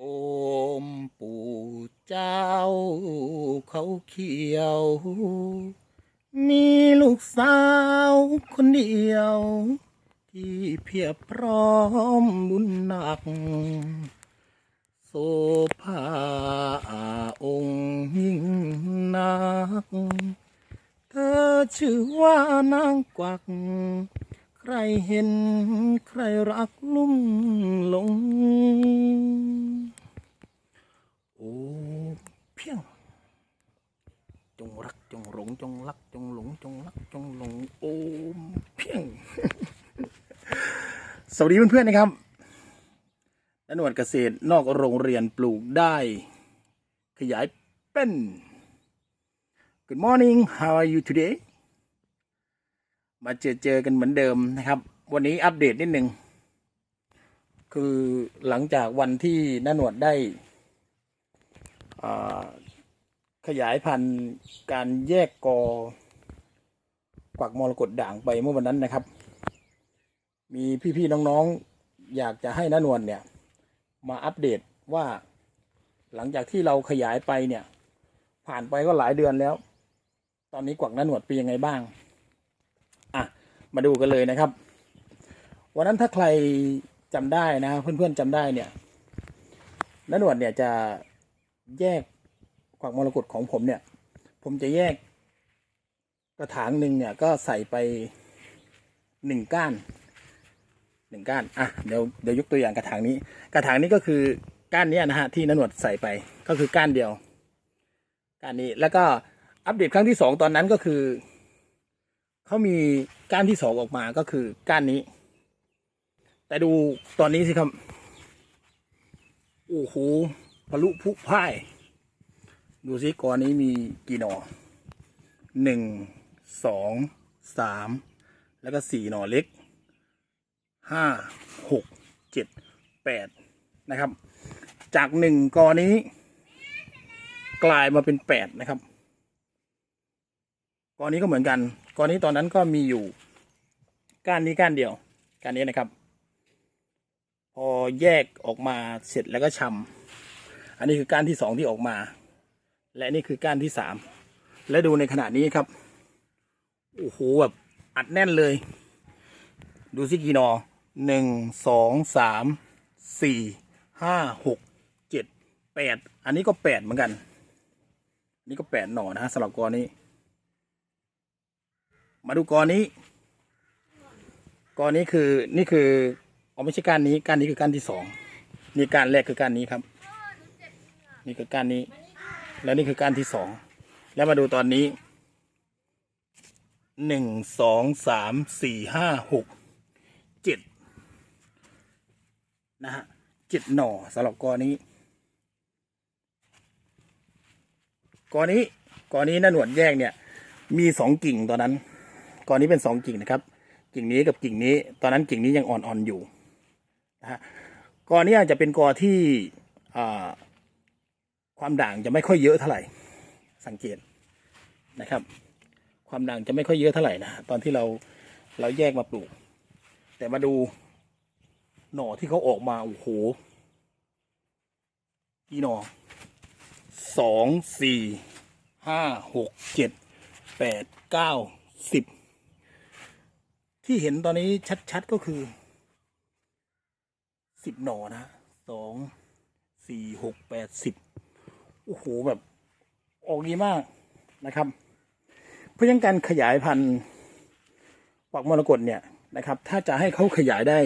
โอมปู่เจ้าเขาเขียว มีลูกสาวคนเดียว ที่เพียบพร้อมบุญหนัก โสภาองค์ยิ่งนัก เธอชื่อว่านางกวัก ใครเห็นใครรักลุ่มหลง โอ้เพียง จงรักจงหลงจงรักจงหลงจงรักจงหลงโอ้เพียง สวัสดีเพื่อนๆนะครับนนวดเกษตรนอกโรงเรียนปลูกได้ ขยายเป็น Good morning how are you today มาเจอเจอกันเหมือนเดิมนะครับ วันนี้อัปเดตนิดหนึ่งคือหลังจากวันที่นนวดได้อ่า ขยายพันธุ์การแยกกอกวักมรกตด่างไปเมื่อวันนั้นนะครับ มีพี่ๆน้องๆ อยากจะให้น้านวดเนี่ย มาอัปเดตว่าหลังจากที่เราขยายไปเนี่ย ผ่านไปก็หลายเดือนแล้ว ตอนนี้กวักน้านวดเป็นยังไงบ้าง อะ มาดูกันเลยนะครับ วันนั้นถ้าใครจำได้นะเพื่อนๆจำได้เนี่ยน้านวดเนี่ยจะแยก กวักมรกตของผมเนี่ย ผมจะแยก กระถางหนึ่งเนี่ยก็ใส่ไปหนึ่งก้านหนึ่งก้านอะเดี๋ยวเดี๋ยวยกตัวอย่างกระถางนี้ กระถางนี้ก็คือก้านนี้นะฮะที่นนวดใส่ไปก็คือก้านเดียวก้านนี้แล้วก็อัปเดตครั้งที่สองตอนนั้นก็คือเขามีก้านที่สองออกมาก็คือก้านนี้ แต่ดูตอนนี้สิครับโอ้โหพลุพุพ่าย ดูสิกอนนี้มีกี่หนอหนึ่งสองสามแล้วก็สี่หนอเล็กห้าหกเจ็ดแปดนะครับ จากหนึ่งกอนี้ กลายมาเป็นแปดนะครับกอนนี้ก็เหมือนกันกอนนี้ตอนนั้นก็มีอยู่ ก้านนี้ก้านเดียวก้านนี้นะครับ พอแยกออกมาเสร็จแล้วก็ชำอันนี้คือก้านที่สองที่ออกมา และนี่คือก้านที่สามและดูในขณะนี้ครับโอ้โหแบบอัดแน่นเลย ดูสิกี่นอหนึ่งสองสามสี่ห้าหกเจ็ดแปดอันนี้ก็แปดเหมือนกันอันนี้ก็แปดหน่อนะฮะสำหรับกอนี้ มาดูกอนี้กอนี้คือนี่คืออ๋อไม่ใช่กานนี้ก้านนี้คือก้านที่สองนี่ก้านแรกคือก้านนี้ครับ นี่คือก้านนี้ แล้วนี่คือก้านที่สอง แล้วมาดูตอนนี้หนึ่งสองสามสี่ห้าหกเจ็ดนะฮะเจ็ดหน่อสำหรับกอนี้กอนี้กอนี้หน้าหนวดแยกเนี่ย มีสองกิ่งตอนนั้นกอนี้เป็นสองกิ่งนะครับ กิ่งนี้กับกิ่งนี้ ตอนนั้นกิ่งนี้ยังอ่อนๆอยู่นะฮะกอนี้อาจจะเป็นกอที่อ่า ความด่างจะไม่ค่อยเยอะเท่าไหร่ สังเกตนะครับ ความด่างจะไม่ค่อยเยอะเท่าไหร่นะตอนที่เราเราแยกมาปลูก แต่มาดูหน่อที่เขาออกมา โอ้โหกี่หน่อสองสี่ห้าหกเจ็ดแปดเก้าสิบที่เห็นตอนนี้ชัดๆก็คือสิบหน่อนะสองสี่หกแปดสิบ โอ้โหแบบออกดีมากนะครับ เพื่อยังการขยายพันธุ์ปักมรกตเนี่ยนะครับ ถ้าจะให้เขาขยายได้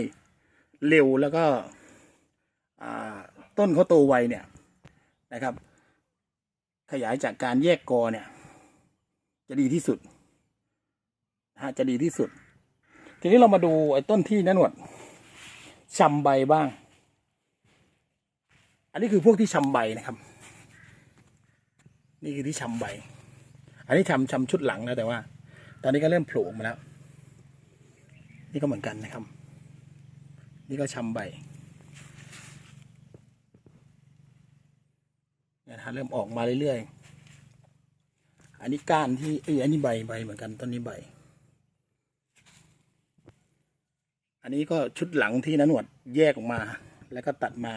เร็วแล้วก็ต้นเขาโตไวเนี่ยนะครับ ขยายจากการแยกกอเนี่ย จะดีที่สุดนะฮะจะดีที่สุด ทีนี้เรามาดูไอ้ต้นที่นั่นหนวดชำใบบ้าง อันนี้คือพวกที่ชำใบนะครับ นี่คือที่ชำใบ อันนี้ชำชำชุดหลังแล้วแต่ว่า ตอนนี้ก็เริ่มโผล่มาแล้ว นี่ก็เหมือนกันนะครับ นี่ก็ชำใบเนี่ยนะฮะเริ่มออกมาเรื่อยๆ อันนี้ก้านที่เอ้ยอันนี้ใบใบเหมือนกันต้นนี้ใบ อันนี้ก็ชุดหลังที่นันหนวดแยกออกมา แล้วก็ตัดมา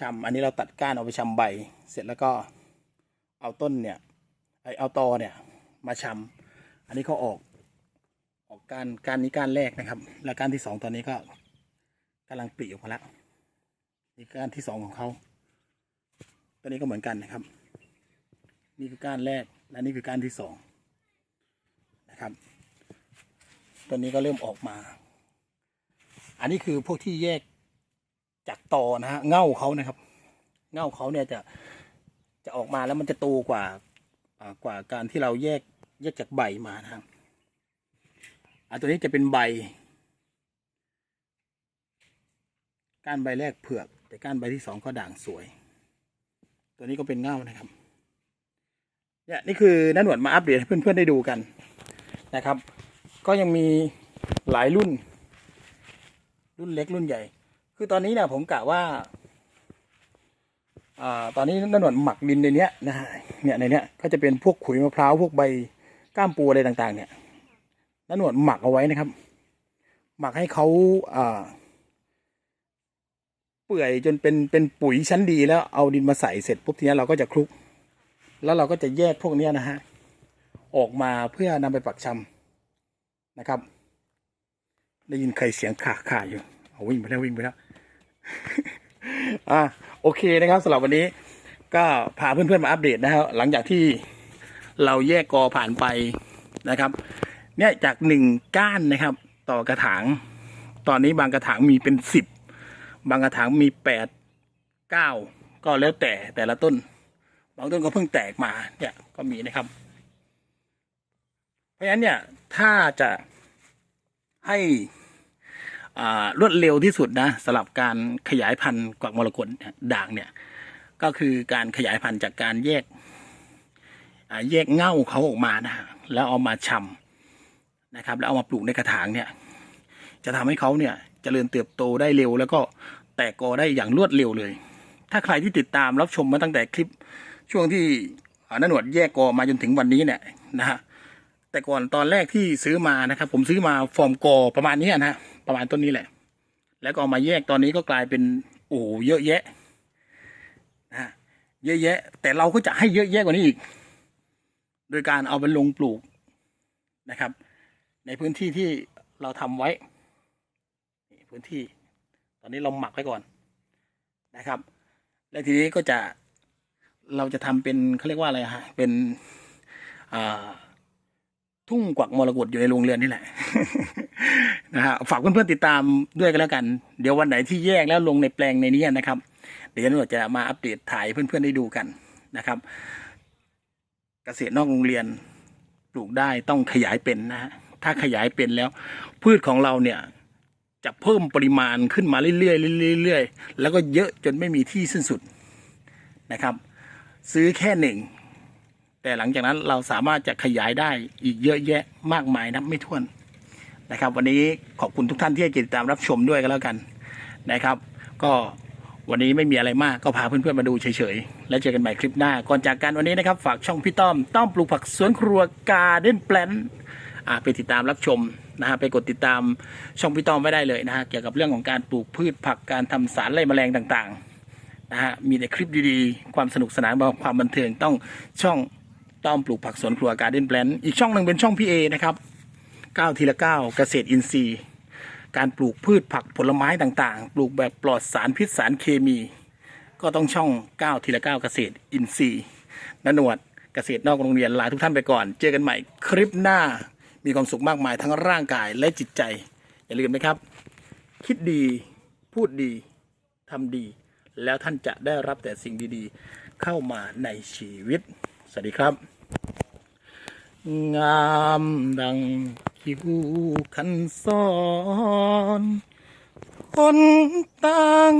ชำอันนี้เราตัดก้านเอาไปชำใบ เสร็จแล้วก็ เอาต้นเนี่ยไอเอาตอเนี่ยมาชำอันนี้เขาออก ออกการการนี้การแรกนะครับ แล้วการที่สองตอนนี้ก็กำลังปลีออกมาแล้วนี่การที่สองของเขาตัวนี้ก็เหมือนกันนะครับ นี่คือการแรกและนี่คือการที่สองนะครับตัวนี้ก็เริ่มออกมา อันนี้คือพวกที่แยกจากตอนะฮะเง่าเขานะครับ เง่าเขาเนี่ยจะ จะออกมาแล้วมันจะโตกว่ากว่าการที่เราแยกแยกจากใบมานะครับอันตัวนี้จะเป็นใบ ก้านใบแรกเผือก แต่ก้านใบที่สองก็ด่างสวย ตัวนี้ก็เป็นเง่านะครับเนี่ยนี่คือนันหนวดมาอัปเดตให้เพื่อนๆได้ดูกันนะครับ ก็ยังมีหลายรุ่น รุ่นเล็กรุ่นใหญ่ คือตอนนี้เนี่ยผมกะว่า ตอนนี้นันหนวดหมักดินในเนี้ยนะฮะเนี่ยในเนี้ยก็จะเป็นพวกขุยมะพร้าวพวกใบก้ามปูอะไรต่างๆ เนี่ยนันหนวดหมักเอาไว้นะครับ หมักให้เขาเปื่อยจนเป็นเป็นปุ๋ยชั้นดีแล้วเอาดินมาใส่เสร็จปุ๊บทีนี้เราก็จะคลุก แล้วเราก็จะแยกพวกเนี้ยนะฮะออกมาเพื่อนำไปปักชำนะครับ ได้ยินใครเสียงขาขาอยู่เอาวิ่งไปแล้ววิ่งไปแล้ว อะโอเคนะครับสำหรับวันนี้ก็พาเพื่อนๆมาอัปเดตนะครับหลังจากที่เราแยกกอผ่านไปนะครับ เนี่ยจากหนึ่งก้านนะครับ ต่อกระถาง ตอนนี้บางกระถางมีเป็นสิบบางกระถางมีแปดเก้าก็แล้วแต่แต่ละต้น บางต้นก็เพิ่งแตกมาเนี่ยก็มีนะครับ เพราะฉะนั้นเนี่ยถ้าจะให้ รวดเร็วที่สุดนะสำหรับการขยายพันธุ์กวักมรกตเนี่ยด่างเนี่ยก็คือการขยายพันธุ์จากการแยกแยกเง่าเขาออกมานะแล้วเอามาชำนะครับ แล้วเอามาปลูกในกระถางเนี่ย จะทำให้เขาเนี่ยจเจริญเติบโตได้เร็ว แล้วก็แตกกอได้อย่างรวดเร็วเลย ถ้าใครที่ติดตามรับชมมาตั้งแต่คลิปช่วงที่นหนวดแยกกอมาจนถึงวันนี้เนี่ยนะฮะแต่ก่อนตอนแรกที่ซื้อมานะครับ ผมซื้อมาฟอร์มกอประมาณนี้นะฮะ ประมาณต้นนี้แหละ แล้วก็เอามาแยกตอนนี้ก็กลายเป็นโอ้เยอะแยะนะฮะเยอะแยะ แต่เราก็จะให้เยอะแยะกว่านี้อีก โดยการเอาไปลงปลูกนะครับ ในพื้นที่ที่เราทำไว้พื้นที่ ตอนนี้เราหมักไว้ก่อนนะครับ และทีนี้ก็จะเราจะทำเป็นเขาเรียกว่าอะไรฮะเป็นอ่าทุ่งกวักมรกตอยู่ในโรงเรือนนี่แหละ นะฮะฝากเพื่อนๆติดตามด้วยกันแล้วกัน เดี๋ยววันไหนที่แยกแล้วลงในแปลงในนี้นะครับ เดี๋ยวเราจะมาอัปเดตถ่ายเพื่อนๆได้ดูกันนะครับ เกษตรนอกโรงเรียนปลูกได้ต้องขยายเป็นนะฮะถ้าขยายเป็นแล้ว พืชของเราเนี่ยจะเพิ่มปริมาณขึ้นมาเรื่อยๆเรื่อยๆแล้วก็เยอะจนไม่มีที่สิ้นสุดนะครับ ซื้อแค่หนึ่งแต่หลังจากนั้นเราสามารถจะขยายได้อีกเยอะแยะมากมายนับไม่ถ้วน นะครับ วันนี้ขอบคุณทุกท่านที่ให้ติดตามรับชมด้วยกันแล้วกันนะครับ ก็วันนี้ไม่มีอะไรมากก็พาเพื่อนๆมาดูเฉยๆ แล้วเจอกันใหม่คลิปหน้า ก่อนจากกันวันนี้นะครับ ฝากช่องพี่ต้อม ต้อมปลูกผักสวนครัวการเด้นแปลนไปติดตามรับชมนะฮะไปกดติดตามช่องพี่ต้อมไว้ได้เลยนะฮะเกี่ยวกับเรื่องของการปลูกพืชผักการทำสารไล่แมลงต่างๆนะฮะมีแต่คลิปดีๆ ความสนุกสนานความบันเทิงต้องช่องต้อมปลูกผักสวนครัวการเด้นแปลนอีกช่องหนึ่งเป็นช่องพี่เอนะครับ ก้าวทีละก้าวเกษตรอินทรีย์ การปลูกพืชผักผลไม้ต่างๆ ปลูกแบบปลอดสารพิษสารเคมี ก็ต้องช่องก้าวทีละก้าวเกษตรอินทรีย์นนวดเกษตรนอกโรงเรียนลาทุกท่านไปก่อน เจอกันใหม่คลิปหน้ามีความสุขมากมายทั้งร่างกายและจิตใจ อย่าลืมนะครับ คิดดีพูดดีทำดี แล้วท่านจะได้รับแต่สิ่งดีๆ เข้ามาในชีวิต สวัสดีครับ งามดัง คิวขันซ้อน คนต่าง